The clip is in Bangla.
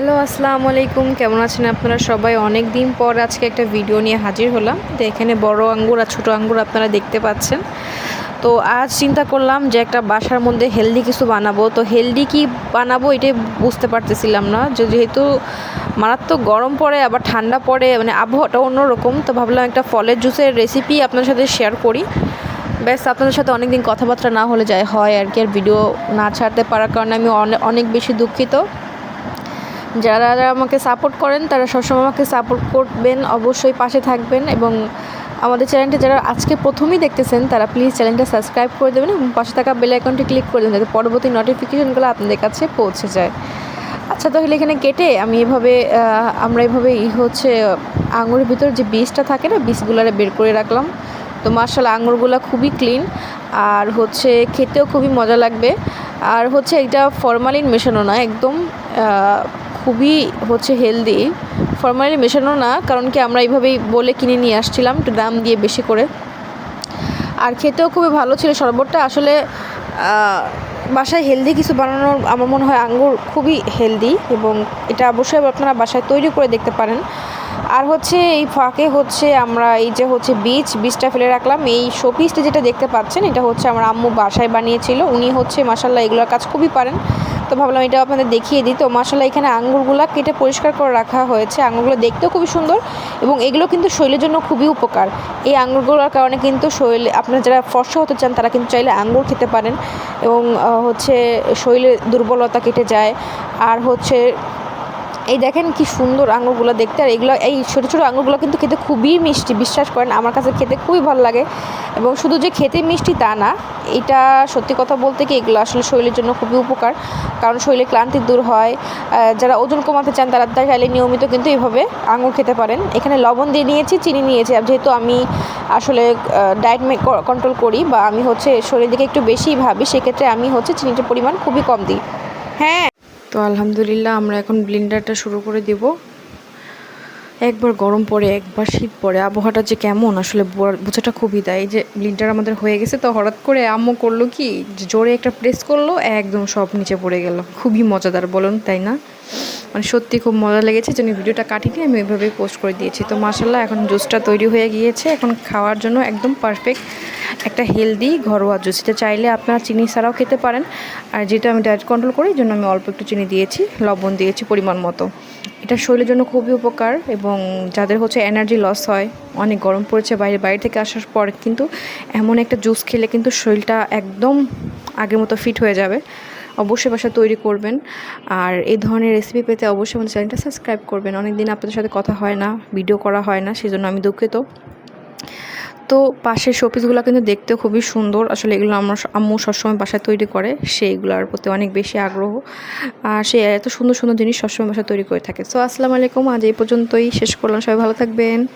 হ্যালো, আসসালামু আলাইকুম। কেমন আছেন আপনারা সবাই? অনেক দিন পর আজকে একটা ভিডিও নিয়ে হাজির হলাম। তো এখানে বড় আঙ্গুর আর ছোটো আঙ্গুর আপনারা দেখতে পাচ্ছেন। তো আজ চিন্তা করলাম যে একটা বাসার মধ্যে হেলদি কিছু বানাবো। তো হেলদি কি বানাবো এটাই বুঝতে পারতেছিলাম না। যেহেতু মারাত্মক গরম পড়ে, আবার ঠান্ডা পড়ে মানে আবহাওয়াটা অন্যরকম, তো ভাবলাম একটা ফলের জুসের রেসিপি আপনার সাথে শেয়ার করি। ব্যাস, আপনাদের সাথে অনেক দিন কথাবার্তা না হলে যায় হয় আর কি, আর ভিডিও না ছাড়তে পারার কারণে আমি অনেক বেশি দুঃখিত। যারা আমাকে সাপোর্ট করেন, তারা সবসময় আমাকে সাপোর্ট করবেন, অবশ্যই পাশে থাকবেন এবং আমাদের চ্যানেলটা যারা আজকে প্রথমেই দেখতেছেন, তারা প্লিজ চ্যানেলটা সাবস্ক্রাইব করে দেবেন এবং পাশে থাকা বেল আইকনটি ক্লিক করে দেবেন যাতে পরবর্তী নোটিফিকেশনগুলো আপনাদের কাছে পৌঁছে যায়। আচ্ছা তাহলে এখানে কেটে আমি এভাবে আমরা এভাবে ই হচ্ছে আঙুরের ভিতর যে বীজটা থাকে না বীজগুলারে বের করে রাখলাম। তো মার্শাল আঙুরগুলো খুবই ক্লিন আর হচ্ছে খেতেও খুবই মজা লাগবে। আর হচ্ছে এটা ফরমালিন মেশানো না একদম খুবই হচ্ছে হেলদি ফরমালিন মেশানো না, কারণ কি আমরা এইভাবেই বলে কিনে নিয়ে আসছিলাম, একটু দাম দিয়ে বেশি করে। আর খেতেও খুবই ভালো ছিল শরবতটা, আসলে বাসায় হেলদি কিছু বানানোর আমার মনে হয় আঙ্গুর খুবই হেলদি এবং এটা অবশ্যই আপনারা বাসায় তৈরি করে দেখতে পারেন। আর হচ্ছে এই ফাঁকে হচ্ছে আমরা এই যে হচ্ছে বীজ, বীজটা ফেলে রাখলাম, এই শোপিসটা যেটা দেখতে পাচ্ছেন, এটা হচ্ছে আমার আম্মু বাসায় বানিয়েছিল। উনি হচ্ছে মাসাল্লাহ এগুলোর কাজ খুবই পারেন। তো ভাবলাম এটা আপনাদের দেখিয়ে দিই। তো মাসাল্লাহ এখানে আঙুরগুলো কেটে পরিষ্কার করে রাখা হয়েছে। আঙুরগুলো দেখতেও খুবই সুন্দর এবং এগুলো কিন্তু শরীরের জন্য খুবই উপকার। এই আঙুরগুলোর কারণে কিন্তু শরীরে আপনারা যারা ফর্সা হতে চান, তারা কিন্তু চাইলে আঙুর খেতে পারেন এবং হচ্ছে শরীরের দুর্বলতা কেটে যায়। আর হচ্ছে, এই দেখেন কি সুন্দর আঙুরগুলো দেখতে। আর এগুলো, এই ছোটো ছোটো আঙুরগুলো কিন্তু খেতে খুবই মিষ্টি, বিশ্বাস করেন, আমার কাছে খেতে খুবই ভালো লাগে। এবং শুধু যে খেতে মিষ্টি তা না এটা সত্যি কথা বলতে কি, এগুলো আসলে শরীরের জন্য খুবই উপকার। কারণ শরীরে ক্লান্তি দূর হয় যারা ওজন কমাতে চান তারা চাইলে নিয়মিত কিন্তু এইভাবে আঙুর খেতে পারেন। এখানে লবণ দিয়ে নিয়েছি, চিনি নিয়েছি। যেহেতু আমি আসলে ডায়েট কন্ট্রোল করি বা আমি হচ্ছে শরীরের দিকে একটু বেশিই ভাবি, সেক্ষেত্রে আমি হচ্ছে চিনিটার পরিমাণ খুবই কম দিই। হ্যাঁ। তো আলহামদুলিল্লাহ আমরা এখন ব্লিন্ডারটা শুরু করে দিব। একবার গরম পড়ে, একবার শীত পড়ে, আবহাওয়াটা যে কেমন আসলে বোঝাটা খুবই দেয়। যে ব্লিন্ডার আমাদের হয়ে গেছে তো হঠাৎ করে আম্মু করল কি জোরে একটা প্রেস করল, একদম সব নিচে পড়ে গেল। খুবই মজাদার বলুন, তাই না? মানে সত্যি খুব মজা লেগেছে জন্য ভিডিওটা কাটিয়ে আমি ওইভাবেই পোস্ট করে দিয়েছি। তো মাসাল্লাহ এখন জুসটা তৈরি হয়ে গিয়েছে। এখন খাওয়ার জন্য একদম পারফেক্ট একটা হেলদি ঘরোয়া জুস এটা চাইলে আপনারা চিনি ছাড়াও খেতে পারেন। আর যেটা আমি ডায়েট কন্ট্রোল করি জন্য আমি অল্প একটু চিনি দিয়েছি, লবণ দিয়েছি পরিমাণ মতো। এটা শরীরের জন্য খুবই উপকার এবং যাদের হচ্ছে এনার্জি লস হয়, অনেক গরম পড়েছে বাইরে বাইরে থেকে আসার পর, কিন্তু এমন একটা জুস খেলে কিন্তু শরীরটা একদম আগের মতো ফিট হয়ে যাবে। অবশ্যই বাসা তৈরি করবেন। আর এই ধরনের রেসিপি পেতে অবশ্যই আমাদের চ্যানেলটা সাবস্ক্রাইব করবেন। অনেক দিন আপনাদের সাথে কথা হয় না ভিডিও করা হয় না, সেজন্য আমি দুঃখিত। তো পাশের শোপিসগুলো কিন্তু দেখতেও খুবই সুন্দর। আসলে এগুলো আমার আম্মু সবসময় বাসায় তৈরি করে, সেইগুলোর প্রতি অনেক বেশি আগ্রহ। আর সে এত সুন্দর সুন্দর জিনিস সবসময় বাসায় তৈরি করে থাকে। সো আসসালামু আলাইকুম। আজ এই পর্যন্তই। শেষ করলাম। সবাই ভালো থাকবেন।